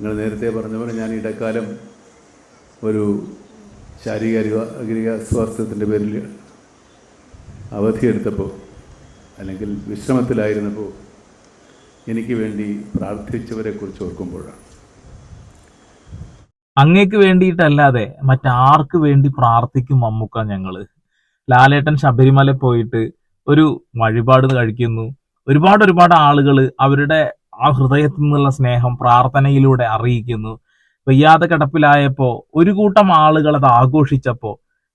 നിങ്ങൾ നേരത്തെ പറഞ്ഞ പോലെ ഞാൻ ഇടക്കാലം ഒരു ശാരീരിക സ്വാസ്ഥ്യത്തിന്റെ പേരിൽ അവധിയെടുത്തപ്പോൾ അല്ലെങ്കിൽ വിശ്രമത്തിലായിരുന്നപ്പോൾ എനിക്ക് വേണ്ടി പ്രാർത്ഥിച്ചവരെ കുറിച്ച് ഓർക്കുമ്പോഴാണ്. അങ്ങേക്ക് വേണ്ടിയിട്ടല്ലാതെ മറ്റാർക്ക് വേണ്ടി പ്രാർത്ഥിക്കും മമ്മൂക്ക ഞങ്ങൾ. ലാലേട്ടൻ ശബരിമല പോയിട്ട് ഒരു വഴിപാട് കഴിക്കുന്നു. ഒരുപാട് ഒരുപാട് ആളുകൾ അവരുടെ ആ ഹൃദയത്തിൽ നിന്നുള്ള സ്നേഹം പ്രാർത്ഥനയിലൂടെ അറിയിക്കുന്നു. വയ്യാതെ കിടപ്പിലായപ്പോ ഒരു കൂട്ടം ആളുകൾ അത് ആഘോഷിച്ചപ്പോ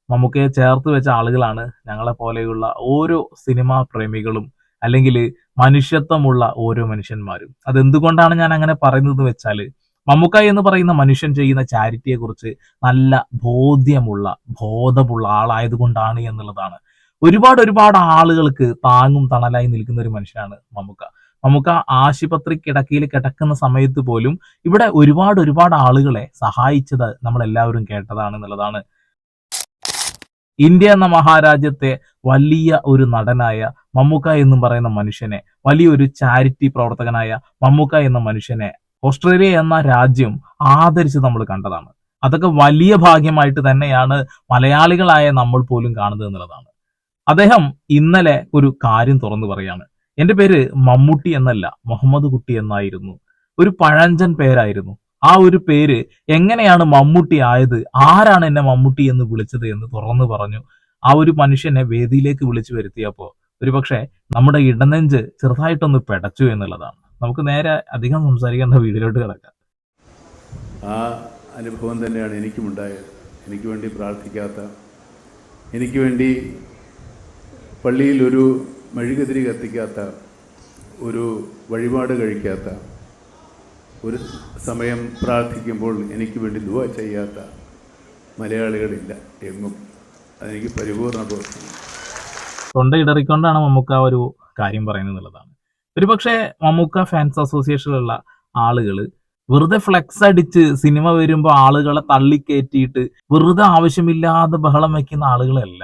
നമുക്ക് ചേർത്ത് വെച്ച ആളുകളാണ് ഞങ്ങളെ പോലെയുള്ള ഓരോ സിനിമാ പ്രേമികളും അല്ലെങ്കിൽ മനുഷ്യത്വമുള്ള ഓരോ മനുഷ്യന്മാരും. അതെന്തുകൊണ്ടാണ് ഞാൻ അങ്ങനെ പറയുന്നത് വെച്ചാൽ മമ്മുക്ക എന്ന് പറയുന്ന മനുഷ്യൻ ചെയ്യുന്ന ചാരിറ്റിയെ കുറിച്ച് നല്ല ബോധ്യമുള്ള ബോധമുള്ള ആളായതുകൊണ്ടാണ് എന്നുള്ളതാണ്. ഒരുപാട് ഒരുപാട് ആളുകൾക്ക് താങ്ങും തണലായി നിൽക്കുന്ന ഒരു മനുഷ്യനാണ് മമ്മൂക്ക. മമ്മൂക്ക ആശുപത്രി കിടക്കയിൽ കിടക്കുന്ന സമയത്ത് പോലും ഇവിടെ ഒരുപാട് ഒരുപാട് ആളുകളെ സഹായിച്ചത് നമ്മൾ എല്ലാവരും കേട്ടതാണ് എന്നുള്ളതാണ്. ഇന്ത്യ എന്ന മഹാരാജ്യത്തെ വലിയ ഒരു നടനായ മമ്മൂക്ക എന്നും പറയുന്ന മനുഷ്യനെ വലിയൊരു ചാരിറ്റി പ്രവർത്തകനായ മമ്മൂക്ക എന്ന മനുഷ്യനെ ഓസ്ട്രേലിയ എന്ന രാജ്യം ആദരിച്ച് നമ്മൾ കണ്ടതാണ്. അതൊക്കെ വലിയ ഭാഗ്യമായിട്ട് തന്നെയാണ് മലയാളികളായ നമ്മൾ പോലും കാണുന്നത് എന്നുള്ളതാണ്. അദ്ദേഹം ഇന്നലെ ഒരു കാര്യം തുറന്നു പറയാണ് എന്റെ പേര് മമ്മൂട്ടി എന്നല്ല മുഹമ്മദ് കുട്ടി എന്നായിരുന്നു. ഒരു പഴഞ്ചൻ പേരായിരുന്നു. ആ ഒരു പേര് എങ്ങനെയാണ് മമ്മൂട്ടി ആയത് ആരാണ് എന്നെ മമ്മൂട്ടി എന്ന് വിളിച്ചത് എന്ന് തുറന്നു പറഞ്ഞു. ആ ഒരു മനുഷ്യനെ വേദിയിലേക്ക് വിളിച്ചു വരുത്തിയപ്പോൾ ഒരുപക്ഷെ നമ്മുടെ ഇടനെഞ്ച് ചെറുതായിട്ടൊന്ന് പെടച്ചു എന്നുള്ളതാണ്. നമുക്ക് നേരെ അധികം സംസാരിക്കേണ്ട വീഡിയോയിലോട്ട് കിടക്കാം. ആ അനുഭവം തന്നെയാണ് എനിക്കും ഉണ്ടായത് എനിക്ക് വേണ്ടി പ്രാർത്ഥിക്കാത്ത എനിക്ക് വേണ്ടി പള്ളിയിൽ ഒരു മെഴുകുതിരി കത്തിക്കാത്ത ഒരു വഴിപാട് കഴിക്കാത്ത ഒരു സമയം പ്രാർത്ഥിക്കുമ്പോൾ എനിക്ക് വേണ്ടി ദുവ ചെയ്യാത്ത മലയാളികളില്ല എങ്ങും. അതെനിക്ക് പരിപൂർണ ബോധ്യം. തൊണ്ട ഇടറിക്കൊണ്ടാണ് മമ്മൂക്ക ഒരു കാര്യം പറയുന്നത് എന്നുള്ളതാണ്. ഒരു പക്ഷേ മമ്മൂക്ക ഫാൻസ് അസോസിയേഷനിലുള്ള ആളുകൾ വെറുതെ ഫ്ലെക്സ് അടിച്ച് സിനിമ വരുമ്പോൾ ആളുകളെ തള്ളിക്കയറ്റിയിട്ട് വെറുതെ ആവശ്യമില്ലാതെ ബഹളം വയ്ക്കുന്ന ആളുകളല്ല.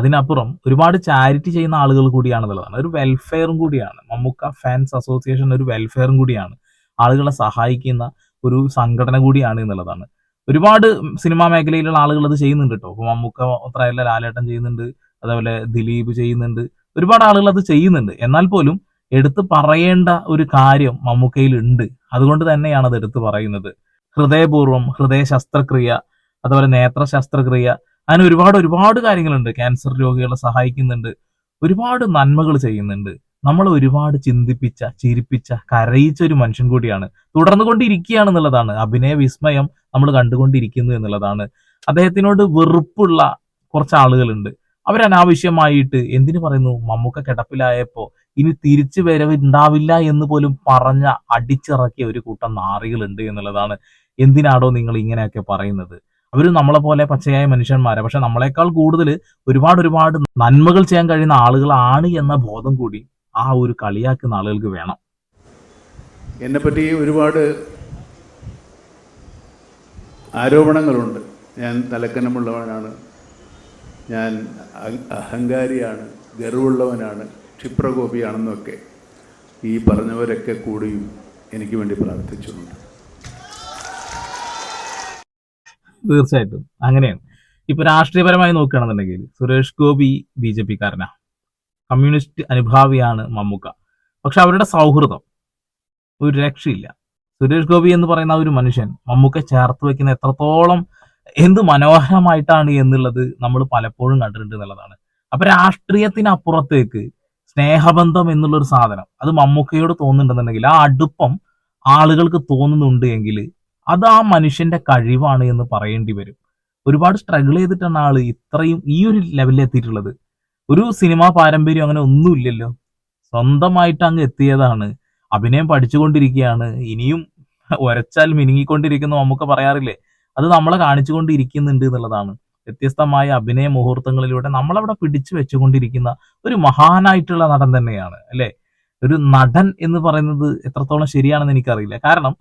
അതിനപ്പുറം ഒരുപാട് ചാരിറ്റി ചെയ്യുന്ന ആളുകൾ കൂടിയാണെന്നുള്ളതാണ്. ഒരു വെൽഫെയറും കൂടിയാണ്. മമ്മൂക്ക ഫാൻസ് അസോസിയേഷൻ ഒരു വെൽഫെയറും കൂടിയാണ്. ആളുകളെ സഹായിക്കുന്ന ഒരു സംഘടന കൂടിയാണ് എന്നുള്ളതാണ്. ഒരുപാട് സിനിമാ മേഖലയിലുള്ള ആളുകൾ അത് ചെയ്യുന്നുണ്ട് കേട്ടോ ഇപ്പൊ മമ്മൂക്ക മാത്രമല്ല ലാലേട്ടൻ ചെയ്യുന്നുണ്ട്. അതേപോലെ ദിലീപ് ചെയ്യുന്നുണ്ട്. ഒരുപാട് ആളുകൾ അത് ചെയ്യുന്നുണ്ട്. എന്നാൽ പോലും എടുത്തു പറയേണ്ട ഒരു കാര്യം മമ്മൂക്കയിൽ ഉണ്ട്. അതുകൊണ്ട് തന്നെയാണ് അത് എടുത്തു പറയുന്നത്. ഹൃദയപൂർവം ഹൃദയ ശസ്ത്രക്രിയ അതുപോലെ നേത്ര ശസ്ത്രക്രിയ അങ്ങനെ ഒരുപാട് ഒരുപാട് കാര്യങ്ങളുണ്ട്. ക്യാൻസർ രോഗികളെ സഹായിക്കുന്നുണ്ട്. ഒരുപാട് നന്മകൾ ചെയ്യുന്നുണ്ട്. നമ്മൾ ഒരുപാട് ചിന്തിപ്പിച്ച ചിരിപ്പിച്ച കരയിച്ച ഒരു മനുഷ്യൻ കൂടിയാണ്. തുടർന്നു കൊണ്ടിരിക്കുകയാണെന്നുള്ളതാണ് അഭിനയ വിസ്മയം നമ്മൾ കണ്ടുകൊണ്ടിരിക്കുന്നു എന്നുള്ളതാണ്. അദ്ദേഹത്തിനോട് വെറുപ്പുള്ള കുറച്ച് ആളുകളുണ്ട്. അവരനാവശ്യമായിട്ട് എന്തിനു പറയുന്നു? മമ്മൂക്ക കിടപ്പിലായപ്പോ ഇനി തിരിച്ചു വരവ് ഉണ്ടാവില്ല എന്ന് പോലും പറഞ്ഞ അടിച്ചിറക്കിയ ഒരു കൂട്ടം നാറികളുണ്ട് എന്നുള്ളതാണ്. എന്തിനാടോ നിങ്ങൾ ഇങ്ങനെയൊക്കെ പറയുന്നത്? അവർ നമ്മളെ പോലെ പച്ചയായ മനുഷ്യന്മാരെ. പക്ഷെ നമ്മളെക്കാൾ കൂടുതൽ ഒരുപാട് ഒരുപാട് നന്മകൾ ചെയ്യാൻ കഴിയുന്ന ആളുകളാണ് എന്ന ബോധം കൂടി ആ ഒരു കളിയാക്കുന്ന ആളുകൾക്ക് വേണം. എന്നെപ്പറ്റി ഒരുപാട് ആരോപണങ്ങളുണ്ട്. ഞാൻ തലക്കനമുള്ളവനാണ്. ഞാൻ അഹ- അഹങ്കാരിയാണ് ഗർവുള്ളവനാണ് ക്ഷിപ്രകോപിയാണെന്നൊക്കെ ഈ പറഞ്ഞവരൊക്കെ കൂടിയും എനിക്ക് വേണ്ടി പ്രാർത്ഥിച്ചിട്ടുണ്ട്. തീർച്ചയായിട്ടും. അങ്ങനെയാണ്. ഇപ്പൊ രാഷ്ട്രീയപരമായി നോക്കുകയാണെന്നുണ്ടെങ്കിൽ സുരേഷ് ഗോപി ബി ജെ പിക്കാരനാ. കമ്മ്യൂണിസ്റ്റ് അനുഭാവിയാണ് മമ്മൂക്ക. പക്ഷെ അവരുടെ സൗഹൃദം ഒരു രക്ഷയില്ല. സുരേഷ് ഗോപി എന്ന് പറയുന്ന ഒരു മനുഷ്യൻ മമ്മൂക്ക ചേർത്ത് വെക്കുന്ന എത്രത്തോളം എന്ത് മനോഹരമായിട്ടാണ് എന്നുള്ളത് നമ്മൾ പലപ്പോഴും കണ്ടിട്ടുണ്ട് എന്നുള്ളതാണ്. അപ്പൊ രാഷ്ട്രീയത്തിനപ്പുറത്തേക്ക് സ്നേഹബന്ധം എന്നുള്ളൊരു സാധനം അത് മമ്മൂക്കയോട് തോന്നുന്നുണ്ടെന്നുണ്ടെങ്കിൽ ആ അടുപ്പം ആളുകൾക്ക് തോന്നുന്നുണ്ട് എങ്കിൽ അത് ആ മനുഷ്യന്റെ കഴിവാണ് എന്ന് പറയേണ്ടി വരും. ഒരുപാട് സ്ട്രഗിൾ ചെയ്തിട്ടാണ് ആൾ ഇത്രയും ഈ ഒരു ലെവലിൽ എത്തിയിട്ടുള്ളത്. ഒരു സിനിമാ പാരമ്പര്യം അങ്ങനെ ഒന്നുമില്ലല്ലോ സ്വന്തമായിട്ട് അങ്ങ് എത്തിയതാണ്. അഭിനയം പഠിച്ചുകൊണ്ടിരിക്കുകയാണ്. ഇനിയും ഒരച്ചാൽ മിനുങ്ങിക്കൊണ്ടിരിക്കുന്നു നമുക്ക് പറയാറില്ലേ? അത് നമ്മളെ കാണിച്ചുകൊണ്ടിരിക്കുന്നുണ്ട് എന്നുള്ളതാണ്. വ്യത്യസ്തമായ അഭിനയ മുഹൂർത്തങ്ങളിലൂടെ നമ്മളവിടെ പിടിച്ചു വെച്ചുകൊണ്ടിരിക്കുന്ന ഒരു മഹാനായിട്ടുള്ള നടൻ തന്നെയാണ് അല്ലെ? ഒരു നടൻ എന്ന് പറയുന്നത് എത്രത്തോളം ശരിയാണെന്ന് എനിക്കറിയില്ല. കാരണം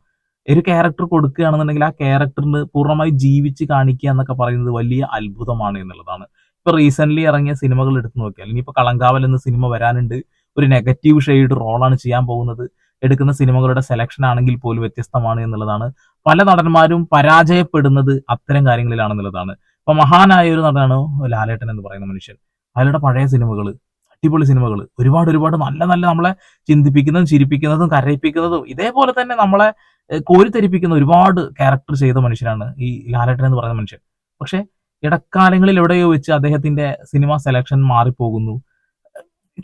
ഒരു ക്യാരക്ടർ കൊടുക്കുകയാണെന്നുണ്ടെങ്കിൽ ആ ക്യാരക്ടറിന് പൂർണമായി ജീവിച്ച് കാണിക്കുക എന്നൊക്കെ പറയുന്നത് വലിയ അത്ഭുതമാണ് എന്നുള്ളതാണ്. ഇപ്പൊ റീസെന്റ് ഇറങ്ങിയ സിനിമകൾ എടുത്തു നോക്കിയാൽ ഇനിയിപ്പോ കളങ്കാവൽ എന്ന സിനിമ വരാനുണ്ട്. ഒരു നെഗറ്റീവ് ഷെയ്ഡ് റോളാണ് ചെയ്യാൻ പോകുന്നത്. എടുക്കുന്ന സിനിമകളുടെ സെലക്ഷൻ ആണെങ്കിൽ പോലും വ്യത്യസ്തമാണ് എന്നുള്ളതാണ്. പല നടന്മാരും പരാജയപ്പെടുന്നത് അത്തരം കാര്യങ്ങളിലാണെന്നുള്ളതാണ്. ഇപ്പൊ മഹാനായ ഒരു നടനാണ് ലാലേട്ടൻ എന്ന് പറയുന്ന മനുഷ്യൻ. അയാളുടെ പഴയ സിനിമകൾ അടിപൊളി സിനിമകൾ ഒരുപാട് ഒരുപാട് നല്ല നല്ല നമ്മളെ ചിന്തിപ്പിക്കുന്നതും ചിരിപ്പിക്കുന്നതും കരയിപ്പിക്കുന്നതും ഇതേപോലെ തന്നെ നമ്മളെ കോരിത്തരിപ്പിക്കുന്ന ഒരുപാട് ക്യാരക്ടർ ചെയ്ത മനുഷ്യനാണ് ഈ ലാലേട്ടൻ എന്ന് പറയുന്ന മനുഷ്യൻ. പക്ഷെ ഇടക്കാലങ്ങളിൽ എവിടെയോ വെച്ച് അദ്ദേഹത്തിന്റെ സിനിമ സെലക്ഷൻ മാറിപ്പോകുന്നു.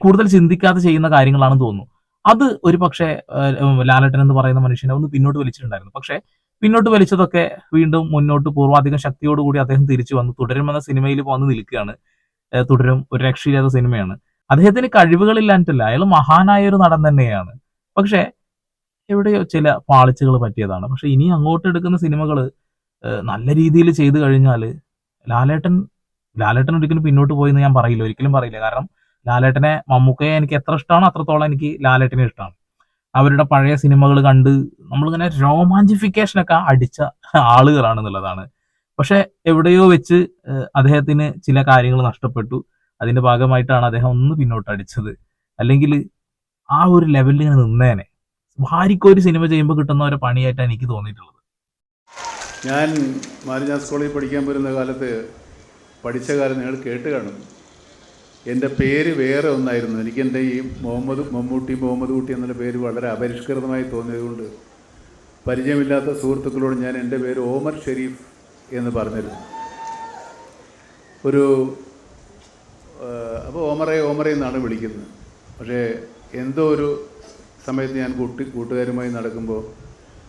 കൂടുതൽ ചിന്തിക്കാതെ ചെയ്യുന്ന കാര്യങ്ങളാണെന്ന് തോന്നുന്നു. അത് ഒരു പക്ഷേ ലാലേട്ടൻ എന്ന് പറയുന്ന മനുഷ്യനെ ഒന്ന് പിന്നോട്ട് വലിച്ചിട്ടുണ്ടായിരുന്നു. പക്ഷേ പിന്നോട്ട് വലിച്ചതൊക്കെ വീണ്ടും മുന്നോട്ട് പൂർവാധികം ശക്തിയോടുകൂടി അദ്ദേഹം തിരിച്ചു വന്നു. തുടരും എന്ന സിനിമയിൽ വന്ന് നിൽക്കുകയാണ്. തുടരും ഒരു രക്ഷയില്ലാത്ത സിനിമയാണ് അദ്ദേഹത്തിന് കഴിവുകളില്ലാഞ്ഞിട്ടല്ല അയാൾ മഹാനായ ഒരു നടൻ തന്നെയാണ്. പക്ഷേ എവിടെയോ ചില പാളിച്ചകൾ പറ്റിയതാണ്. പക്ഷെ ഇനി അങ്ങോട്ട് എടുക്കുന്ന സിനിമകൾ നല്ല രീതിയിൽ ചെയ്തു കഴിഞ്ഞാൽ ലാലേട്ടൻ ലാലേട്ടൻ ഒരിക്കലും പിന്നോട്ട് പോയി എന്ന് ഞാൻ പറയില്ല. ഒരിക്കലും പറയില്ല. കാരണം ലാലേട്ടനെ മമ്മൂക്കയെ എനിക്ക് എത്ര ഇഷ്ടമാണോ അത്രത്തോളം എനിക്ക് ലാലേട്ടനെ ഇഷ്ടമാണ് അവരുടെ പഴയ സിനിമകൾ കണ്ട് നമ്മളിങ്ങനെ രോമാഞ്ചിഫിക്കേഷനൊക്കെ അടിച്ച ആളുകളാണെന്നുള്ളതാണ്. പക്ഷെ എവിടെയോ വെച്ച് അദ്ദേഹത്തിന് ചില കാര്യങ്ങൾ നഷ്ടപ്പെട്ടു. അതിന്റെ ഭാഗമായിട്ടാണ് അദ്ദേഹം ഒന്ന് പിന്നോട്ട് അടിച്ചത് അല്ലെങ്കിൽ ആ ഒരു ലെവലിൽ ഇങ്ങനെ നിന്നേനെ. ഭാര്യയ്ക്കൊരു സിനിമ ചെയ്യുമ്പോൾ കിട്ടുന്ന ഒരു പണിയായിട്ടാണ് എനിക്ക് തോന്നിയിട്ടുള്ളത്. ഞാൻ മാരിഞ്ഞാ കോളേജിൽ പഠിക്കാൻ പോരുന്ന കാലത്ത് പഠിച്ച കാലം നിങ്ങൾ കേട്ട് കാണും. എന്റെ പേര് വേറെ ഒന്നായിരുന്നു. എനിക്ക് എന്റെ ഈ മുഹമ്മദ് മമ്മൂട്ടി മുഹമ്മദ് കുട്ടി എന്നുള്ള പേര് വളരെ അപരിഷ്കൃതമായി തോന്നിയതുകൊണ്ട് പരിചയമില്ലാത്ത സുഹൃത്തുക്കളോട് ഞാൻ എന്റെ പേര് ഓമർ ഷെരീഫ് എന്ന് പറഞ്ഞിരുന്നു. ഒരു അപ്പോൾ ഓമറെ ഓമറെ എന്നാണ് വിളിക്കുന്നത്. പക്ഷേ എന്തോ ഒരു സമയത്ത് ഞാൻ കൂട്ടി കൂട്ടുകാരുമായി നടക്കുമ്പോൾ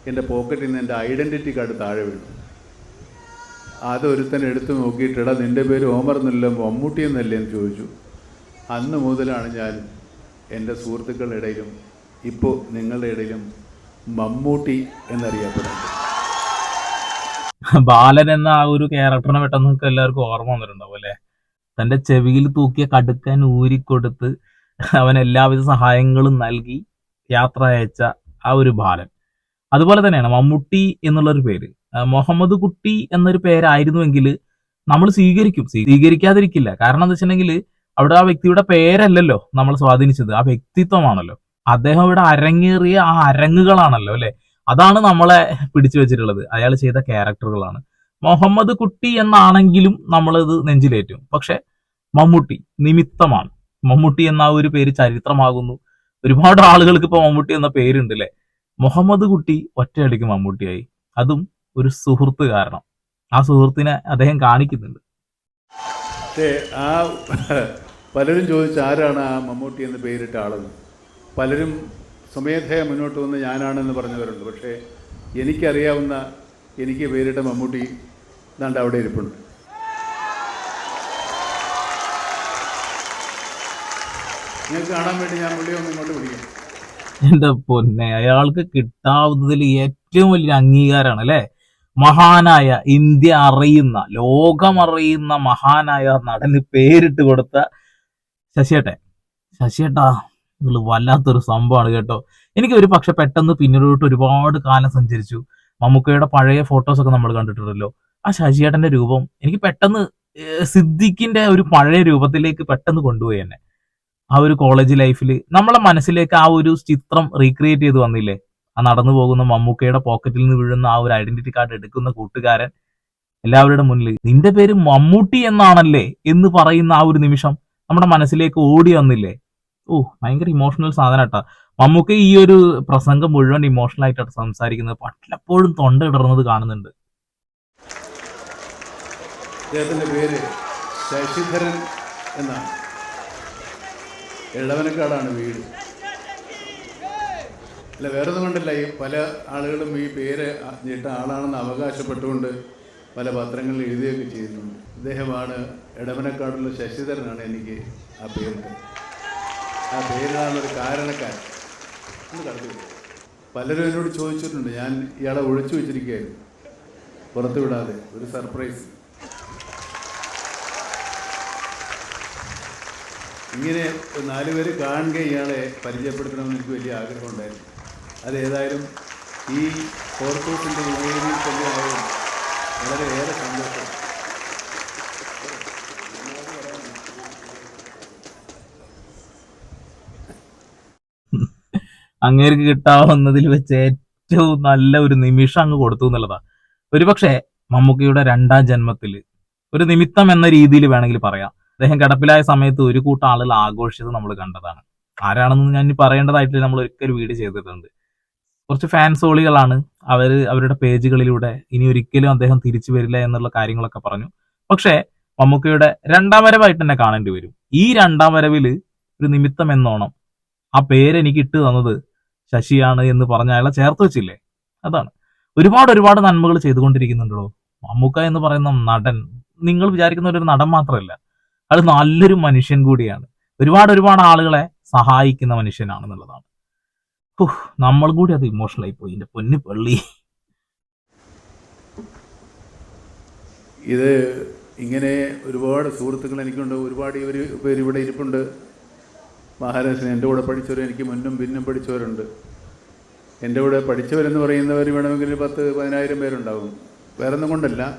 എന്റെ പോക്കറ്റിൽ നിന്ന് എന്റെ ഐഡന്റിറ്റി കാർഡ് താഴെ വീണു. അതൊരുത്തൻ എടുത്തു നോക്കിയിട്ട്ടാ നിന്റെ പേര് ഓമർ എന്നല്ല മമ്മൂട്ടി എന്നല്ലേ എന്ന് ചോദിച്ചു. അന്ന് മുതലാണ് ഞാൻ എന്റെ സുഹൃത്തുക്കളുടെ ഇടയിലും ഇപ്പോൾ നിങ്ങളുടെ ഇടയിലും മമ്മൂട്ടി എന്നറിയപ്പെടുന്നത്. ബാലൻ എന്ന ആ ഒരു ക്യാരക്ടറിനെ പെട്ടെന്ന് നിങ്ങൾക്ക് എല്ലാവർക്കും ഓർമ്മ വന്നിട്ടുണ്ടാവും അല്ലെ? തന്റെ ചെവിയിൽ തൂക്കിയ കടുക്കൻ ഊരിക്കൊടുത്ത് അവൻ എല്ലാവിധ സഹായങ്ങളും നൽകി യാത്ര അയച്ച ആ ഒരു ബാലൻ. അതുപോലെ തന്നെയാണ് മമ്മൂട്ടി എന്നുള്ളൊരു പേര്. മുഹമ്മദ് കുട്ടി എന്നൊരു പേരായിരുന്നുവെങ്കിൽ നമ്മൾ സ്വീകരിക്കും. സ്വീകരിക്കാതിരിക്കില്ല. കാരണം എന്താ വെച്ചിട്ടുണ്ടെങ്കിൽ അവിടെ ആ വ്യക്തിയുടെ പേരല്ലല്ലോ നമ്മൾ സ്വാധീനിച്ചത്. ആ വ്യക്തിത്വമാണല്ലോ. അദ്ദേഹം ഇവിടെ അരങ്ങേറിയ ആ അരങ്ങുകളാണല്ലോ അല്ലെ? അതാണ് നമ്മളെ പിടിച്ചു വെച്ചിട്ടുള്ളത്. അയാൾ ചെയ്ത ക്യാരക്ടറുകളാണ്. മുഹമ്മദ് കുട്ടി എന്നാണെങ്കിലും നമ്മളിത് നെഞ്ചിലേറ്റും. പക്ഷെ മമ്മൂട്ടി നിമിത്തമാണ്. മമ്മൂട്ടി എന്ന ഒരു പേര് ചരിത്രമാകുന്നു. ഒരുപാട് ആളുകൾക്ക് ഇപ്പൊ മമ്മൂട്ടി എന്ന പേരുണ്ട് അല്ലെ മുഹമ്മദ് കുട്ടി ഒറ്റയടിക്ക് മമ്മൂട്ടിയായി. അതും ഒരു സുഹൃത്ത് കാരണം. ആ സുഹൃത്തിനെ അദ്ദേഹം കാണിക്കുന്നുണ്ട്. ആ പലരും ചോദിച്ചു ആരാണ് ആ മമ്മൂട്ടി എന്ന് പേരിട്ട ആളെന്ന് പലരും സ്വമേധയ മുന്നോട്ട് വന്ന് ഞാനാണെന്ന് പറഞ്ഞവരുണ്ട്. പക്ഷേ എനിക്കറിയാവുന്ന എനിക്ക് പേരിട്ട മമ്മൂട്ടി ദാണ്ട് അവിടെ ഇരിപ്പുണ്ട്. നിങ്ങൾക്ക് കാണാൻ വേണ്ടി ഞാൻ ഇങ്ങോട്ട് എന്റെ പൊന്നെ? അയാൾക്ക് കിട്ടാവുന്നതിൽ ഏറ്റവും വലിയ അംഗീകാരമാണ് അല്ലെ? മഹാനായ ഇന്ത്യ അറിയുന്ന ലോകമറിയുന്ന മഹാനായ നടന് പേരിട്ട് കൊടുത്ത ശശിയേട്ടെ ശശിയേട്ടാ നിങ്ങൾ വല്ലാത്തൊരു സംഭവമാണ് കേട്ടോ. എനിക്ക് ഒരു പക്ഷെ പെട്ടെന്ന് പിന്നീടോട്ട് ഒരുപാട് കാലം സഞ്ചരിച്ചു. മമ്മൂക്കയുടെ പഴയ ഫോട്ടോസ് ഒക്കെ നമ്മൾ കണ്ടിട്ടുണ്ടല്ലോ. ആ ശശിയേട്ടന്റെ രൂപം എനിക്ക് പെട്ടെന്ന് സിദ്ദിഖിന്റെ ഒരു പഴയ രൂപത്തിലേക്ക് പെട്ടെന്ന് കൊണ്ടുപോയി എന്നെ. ആ ഒരു കോളേജ് ലൈഫിൽ നമ്മളെ മനസ്സിലേക്ക് ആ ഒരു ചിത്രം റീക്രിയേറ്റ് ചെയ്ത് വന്നില്ലേ? ആ നടന്നു പോകുന്ന മമ്മൂക്കയുടെ പോക്കറ്റിൽ നിന്ന് വീഴുന്ന ആ ഒരു ഐഡന്റിറ്റി കാർഡ് എടുക്കുന്ന കൂട്ടുകാരൻ എല്ലാവരുടെ മുന്നിൽ നിന്റെ പേര് മമ്മൂട്ടി എന്നാണല്ലേ? എന്ന് പറയുന്ന ആ ഒരു നിമിഷം നമ്മുടെ മനസ്സിലേക്ക് ഓടി വന്നില്ലേ? ഓ ഭയങ്കര ഇമോഷണൽ സാധനം കേട്ടോ. മമ്മൂക്ക ഈ ഒരു പ്രസംഗം മുഴുവൻ ഇമോഷണൽ ആയിട്ടാണ് സംസാരിക്കുന്നത്. പലപ്പോഴും തൊണ്ട ഇടർന്നത് കാണുന്നുണ്ട്. പേര് ശശിധരൻ എന്നാണ്. എളവനക്കാടാണ് വീട്. അല്ല വേറെ കൊണ്ടല്ല. ഈ പല ആളുകളും ഈ പേര് അറിഞ്ഞിട്ട ആളാണെന്ന് അവകാശപ്പെട്ടുകൊണ്ട് പല പത്രങ്ങളിൽ എഴുതുകയൊക്കെ ചെയ്യുന്നുണ്ട് ഇദ്ദേഹമാണ് എടവനക്കാടുള്ള ശശിധരനാണ് എനിക്ക് ആ പേരിട്ട് ആ പേരിലാണ് ഒരു കാരണക്കാരൻ. പലരും എന്നോട് ചോദിച്ചിട്ടുണ്ട്. ഞാൻ ഇയാളെ ഒഴിച്ചു വെച്ചിരിക്കുകയായിരുന്നു. പുറത്തുവിടാതെ. ഒരു സർപ്രൈസ്. ഇങ്ങനെ നാലുപേര് കാണുക ഇയാളെ പരിചയപ്പെടുത്തണമെന്ന് എനിക്ക് വലിയ ആഗ്രഹമുണ്ടായിരുന്നു അതേതായാലും ഈ ഫോർട്ടൂസിന്റെ വേദിയിൽ തന്നെ ആയാലും വളരെയേറെ സന്തോഷം. അങ്ങേർക്ക് കിട്ടാവുന്നതിൽ വെച്ച് ഏറ്റവും നല്ല ഒരു നിമിഷം അങ്ങ് കൊടുത്തു എന്നുള്ളതാ. ഒരുപക്ഷെ മമ്മൂക്കയുടെ രണ്ടാം ജന്മത്തിൽ ഒരു നിമിത്തം എന്ന രീതിയിൽ വേണമെങ്കിൽ പറയാം. അദ്ദേഹം കിടപ്പിലായ സമയത്ത് ഒരു കൂട്ടം ആളുകൾ ആഘോഷിച്ചത് നമ്മൾ കണ്ടതാണ്. ആരാണെന്ന് ഞാൻ പറയേണ്ടതായിട്ടില്ല. നമ്മൾ ഒരിക്കൽ വീട് ചെയ്തിട്ടുണ്ട്. കുറച്ച് ഫാൻസോളികളാണ് അവർ അവരുടെ പേജുകളിലൂടെ ഇനി ഒരിക്കലും അദ്ദേഹം തിരിച്ചു വരില്ല എന്നുള്ള കാര്യങ്ങളൊക്കെ പറഞ്ഞു. പക്ഷേ മമ്മൂക്കയുടെ രണ്ടാം വരവായിട്ട് തന്നെ കാണേണ്ടി വരും. ഈ രണ്ടാം വരവിൽ ഒരു നിമിത്തം എന്നോണം ആ പേര് എനിക്ക് ഇട്ട് തന്നത് ശശിയാണ് എന്ന് പറഞ്ഞ ചേർത്ത് വെച്ചില്ലേ? അതാണ്. ഒരുപാട് ഒരുപാട് നന്മകൾ ചെയ്തുകൊണ്ടിരിക്കുന്നുണ്ടല്ലോ. മമ്മൂക്ക എന്ന് പറയുന്ന നടൻ നിങ്ങൾ വിചാരിക്കുന്ന ഒരു നടൻ മാത്രമല്ല. അത് നല്ലൊരു മനുഷ്യൻ കൂടിയാണ്. ഒരുപാട് ഒരുപാട് ആളുകളെ സഹായിക്കുന്ന മനുഷ്യനാണെന്നുള്ളതാണ്. നമ്മൾ കൂടി അത് ഇമോഷണൽ ആയി പോയി. എന്റെ പൊന്നു പള്ളി. ഇത് ഇങ്ങനെ ഒരുപാട് സുഹൃത്തുക്കൾ എനിക്കുണ്ട്. ഒരുപാട് ഇവർ പേര് ഇവിടെ ഇരിപ്പുണ്ട്. മഹാരാഷ്ട്രൻ എന്റെ കൂടെ പഠിച്ചവർ എനിക്ക് മുന്നും പിന്നും പഠിച്ചവരുണ്ട്. എന്റെ കൂടെ പഠിച്ചവരെന്ന് പറയുന്നവർ വേണമെങ്കിൽ പത്ത് പതിനായിരം പേരുണ്ടാകും വേറെ ഒന്നും കൊണ്ടല്ല.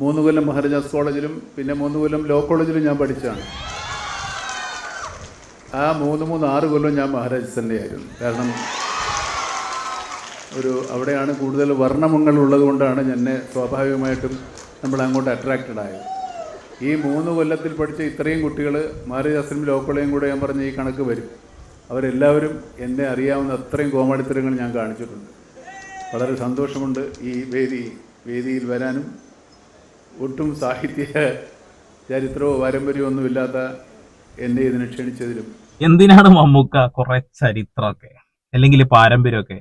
മൂന്ന് കൊല്ലം മഹാരാജാസ് കോളേജിലും പിന്നെ മൂന്ന് കൊല്ലം ലോ കോളേജിലും ഞാൻ പഠിച്ചതാണ്. ആ മൂന്ന് മൂന്ന് ആറ് കൊല്ലം ഞാൻ മഹാരാജാസ് തന്നെയായിരുന്നു കാരണം ഒരു അവിടെയാണ് കൂടുതൽ വർണമങ്ങൾ ഉള്ളത് കൊണ്ടാണ് എന്നെ സ്വാഭാവികമായിട്ടും നമ്മൾ അങ്ങോട്ട് അട്രാക്റ്റഡ് ആയത്. ഈ മൂന്ന് കൊല്ലത്തിൽ പഠിച്ച ഇത്രയും കുട്ടികൾ മഹാരാജാസിനും ലോ കോളേജും കൂടെ ഞാൻ പറഞ്ഞ ഈ കണക്ക് വരും. അവരെല്ലാവരും എന്നെ അറിയാവുന്ന അത്രയും കോമാളിത്തരങ്ങൾ ഞാൻ കാണിച്ചിട്ടുണ്ട്. വളരെ സന്തോഷമുണ്ട് ഈ വേദി വേദിയിൽ വരാനും. ഒട്ടും സാഹിത്യ ചരിത്രമോ പാരമ്പര്യമോ ഒന്നുമില്ലാത്ത എന്നെ ഇതിന് ക്ഷണിച്ചതിലും. എന്തിനാണ് മമ്മൂക്ക കുറെ ചരിത്രമൊക്കെ അല്ലെങ്കിൽ പാരമ്പര്യമൊക്കെ?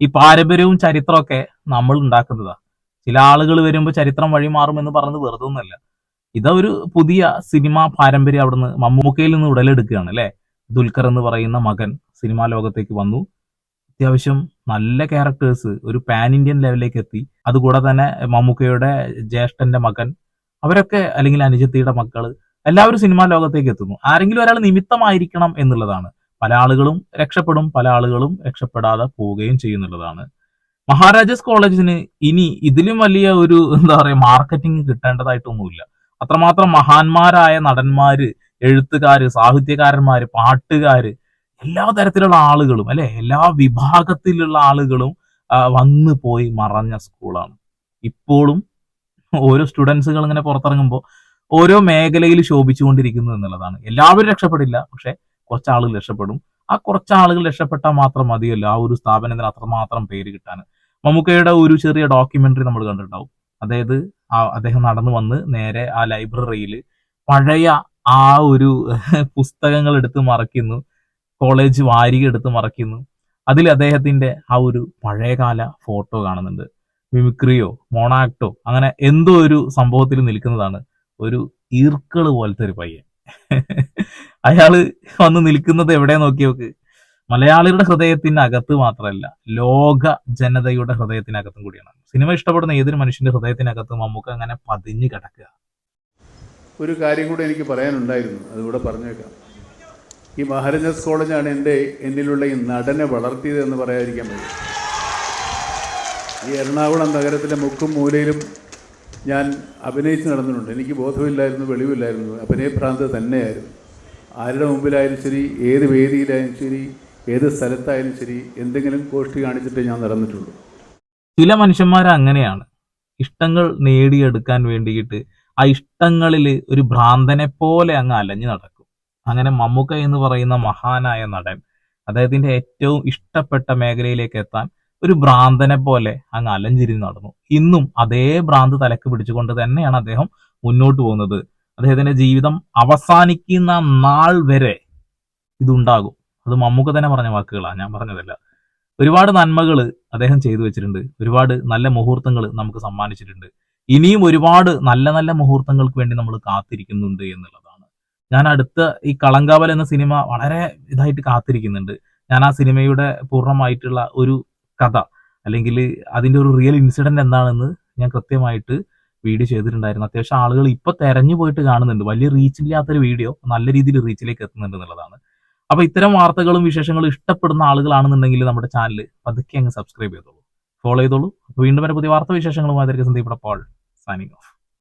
ഈ പാരമ്പര്യവും ചരിത്രമൊക്കെ നമ്മൾ ഉണ്ടാക്കുന്നതാ. ചില ആളുകൾ വരുമ്പോൾ ചരിത്രം വഴി മാറുമെന്ന് പറഞ്ഞത് വെറുതെ ഒന്നല്ല ഇതൊരു പുതിയ സിനിമാ പാരമ്പര്യം അവിടുന്ന് മമ്മൂക്കയിൽ നിന്ന് ഉടലെടുക്കുകയാണ് അല്ലെ? ദുൽഖർ എന്ന് പറയുന്ന മകൻ സിനിമാ ലോകത്തേക്ക് വന്നു. അത്യാവശ്യം നല്ല ക്യാരക്ടേഴ്സ് ഒരു പാൻ ഇന്ത്യൻ ലെവലിലേക്ക് എത്തി. അതുകൂടെ തന്നെ മമ്മൂക്കയുടെ ജ്യേഷ്ഠന്റെ മകൻ അവരൊക്കെ അല്ലെങ്കിൽ അനുജത്തിയുടെ മക്കൾ എല്ലാവരും സിനിമാ ലോകത്തേക്ക് എത്തുന്നു. ആരെങ്കിലും ഒരാൾ നിമിത്തമായിരിക്കണം എന്നുള്ളതാണ്. പല ആളുകളും രക്ഷപ്പെടും പല ആളുകളും രക്ഷപ്പെടാതെ പോവുകയും ചെയ്യുന്നുള്ളതാണ്. മഹാരാജാസ് കോളേജിന് ഇനി ഇതിലും വലിയ ഒരു എന്താ പറയുക മാർക്കറ്റിംഗ് കിട്ടേണ്ടതായിട്ടൊന്നുമില്ല. അത്രമാത്രം മഹാന്മാരായ നടന്മാര് എഴുത്തുകാര് സാഹിത്യകാരന്മാര് പാട്ടുകാര് എല്ലാ തരത്തിലുള്ള ആളുകളും അല്ലെ? എല്ലാ വിഭാഗത്തിലുള്ള ആളുകളും വന്നു പോയി മറഞ്ഞ സ്കൂളാണ്. ഇപ്പോഴും ഓരോ സ്റ്റുഡൻസുകൾ ഇങ്ങനെ പുറത്തിറങ്ങുമ്പോൾ ഓരോ മേഖലയിൽ ശോഭിച്ചുകൊണ്ടിരിക്കുന്നു എന്നുള്ളതാണ്. എല്ലാവരും രക്ഷപ്പെടില്ല പക്ഷെ കുറച്ച് ആളുകൾ രക്ഷപ്പെടും. ആ കുറച്ച് ആളുകൾ രക്ഷപ്പെട്ടാൽ മാത്രം മതിയല്ലോ. ആ ഒരു സ്ഥാപനത്തിന് അത്രമാത്രം പേര് കിട്ടാൻ. മമ്മൂക്കയുടെ ഒരു ചെറിയ ഡോക്യുമെന്ററി നമ്മൾ കണ്ടിട്ടുണ്ടാവും. അതായത് അദ്ദേഹം നടന്നു വന്ന് നേരെ ആ ലൈബ്രറിയിൽ പഴയ ആ ഒരു പുസ്തകങ്ങൾ എടുത്ത് മറയ്ക്കുന്നു. കോളേജ് വാരിക എടുത്ത് മറയ്ക്കുന്നു. അതിൽ അദ്ദേഹത്തിന്റെ ആ ഒരു പഴയകാല ഫോട്ടോ കാണുന്നുണ്ട്. മിമിക്രിയോ മോണാക്ടോ അങ്ങനെ എന്തോ ഒരു സംഭവത്തിൽ നിൽക്കുന്നതാണ്. ഒരു ഈർക്കൾ പോലത്തെ ഒരു പയ്യൻ. അയാൾ വന്ന് നിൽക്കുന്നത് എവിടെ നോക്കി നോക്ക്. മലയാളികളുടെ ഹൃദയത്തിനകത്ത് മാത്രമല്ല ലോക ജനതയുടെ ഹൃദയത്തിനകത്തും കൂടിയാണ്. സിനിമ ഇഷ്ടപ്പെടുന്ന ഏതൊരു മനുഷ്യന്റെ ഹൃദയത്തിനകത്തും നമുക്ക് അങ്ങനെ പതിഞ്ഞു കിടക്കുക. ഒരു കാര്യം കൂടെ എനിക്ക് പറയാനുണ്ടായിരുന്നു. അതുകൂടെ പറഞ്ഞേക്കാം. ഈ മഹാരാജാസ് കോളേജാണ് എന്റെ എന്നിലുള്ള ഈ നടനെ വളർത്തിയത് എന്ന് പറയാതിരിക്കാൻ പറ്റും. ഈ എറണാകുളം നഗരത്തിലെ മുക്കും മൂലയിലും ഞാൻ അഭിനയിച്ച് നടന്നിട്ടുണ്ട്. എനിക്ക് ബോധമില്ലായിരുന്നു വെളിവില്ലായിരുന്നു. അഭിനയഭ്രാന്ത് തന്നെയായിരുന്നു. ആരുടെ മുമ്പിലായാലും ശരി ഏത് വേദിയിലായാലും ശരി ഏത് സ്ഥലത്തായാലും ശരി എന്തെങ്കിലും കോഷ്ടി കാണിച്ചിട്ട് ഞാൻ നടന്നിട്ടുള്ളൂ. ചില മനുഷ്യന്മാർ അങ്ങനെയാണ്. ഇഷ്ടങ്ങൾ നേടിയെടുക്കാൻ വേണ്ടിയിട്ട് ആ ഇഷ്ടങ്ങളിൽ ഒരു ഭ്രാന്തനെ പോലെ അങ്ങ് അലഞ്ഞു നടക്കും. അങ്ങനെ മമ്മൂക്ക എന്ന് പറയുന്ന മഹാനായ നടൻ അദ്ദേഹത്തിന്റെ ഏറ്റവും ഇഷ്ടപ്പെട്ട മേഖലയിലേക്ക് എത്താൻ ഒരു ഭ്രാന്തനെ പോലെ അങ്ങ് അലഞ്ചിരിഞ്ഞ് നടന്നു. ഇന്നും അതേ ഭ്രാന്ത് തലക്ക് പിടിച്ചുകൊണ്ട് തന്നെയാണ് അദ്ദേഹം മുന്നോട്ട് പോകുന്നത്. അദ്ദേഹത്തിന്റെ ജീവിതം അവസാനിക്കുന്ന നാൾ വരെ ഇതുണ്ടാകും. അത് മമ്മൂക്ക തന്നെ പറഞ്ഞ വാക്കുകളാണ് ഞാൻ പറഞ്ഞതല്ല. ഒരുപാട് നന്മകൾ അദ്ദേഹം ചെയ്തു വെച്ചിട്ടുണ്ട്. ഒരുപാട് നല്ല മുഹൂർത്തങ്ങൾ നമുക്ക് സമ്മാനിച്ചിട്ടുണ്ട്. ഇനിയും ഒരുപാട് നല്ല നല്ല മുഹൂർത്തങ്ങൾക്ക് വേണ്ടി നമ്മൾ കാത്തിരിക്കുന്നുണ്ട് എന്നുള്ളതാണ്. ഞാൻ അടുത്ത ഈ കളങ്കാവൽ എന്ന സിനിമ വളരെ ഇതായിട്ട് കാത്തിരിക്കുന്നുണ്ട്. ഞാൻ ആ സിനിമയുടെ പൂർണമായിട്ടുള്ള ഒരു കഥ അല്ലെങ്കിൽ അതിന്റെ ഒരു റിയൽ ഇൻസിഡന്റ് എന്താണെന്ന് ഞാൻ കൃത്യമായിട്ട് വീഡിയോ ചെയ്തിട്ടുണ്ടായിരുന്നു. അത്യാവശ്യം ആളുകൾ ഇപ്പോൾ തെരഞ്ഞു പോയിട്ട് കാണുന്നുണ്ട്. വലിയ റീച്ച് ഇല്ലാത്തൊരു വീഡിയോ നല്ല രീതിയിൽ റീച്ചിലേക്ക് എത്തുന്നുണ്ട് എന്നുള്ളതാണ്. അപ്പോൾ ഇത്തരം വാർത്തകളും വിശേഷങ്ങളും ഇഷ്ടപ്പെടുന്ന ആളുകളാണെന്നുണ്ടെങ്കിൽ നമ്മുടെ ചാനൽ പതുക്കെ അങ്ങ് സബ്സ്ക്രൈബ് ചെയ്തോളൂ. ഫോളോ ചെയ്തോളൂ. അപ്പോൾ വീണ്ടും വരെ പുതിയ വാർത്താ വിശേഷങ്ങളുമായി സന്ദീപ് പോൾ സൈനിങ് ഓഫ്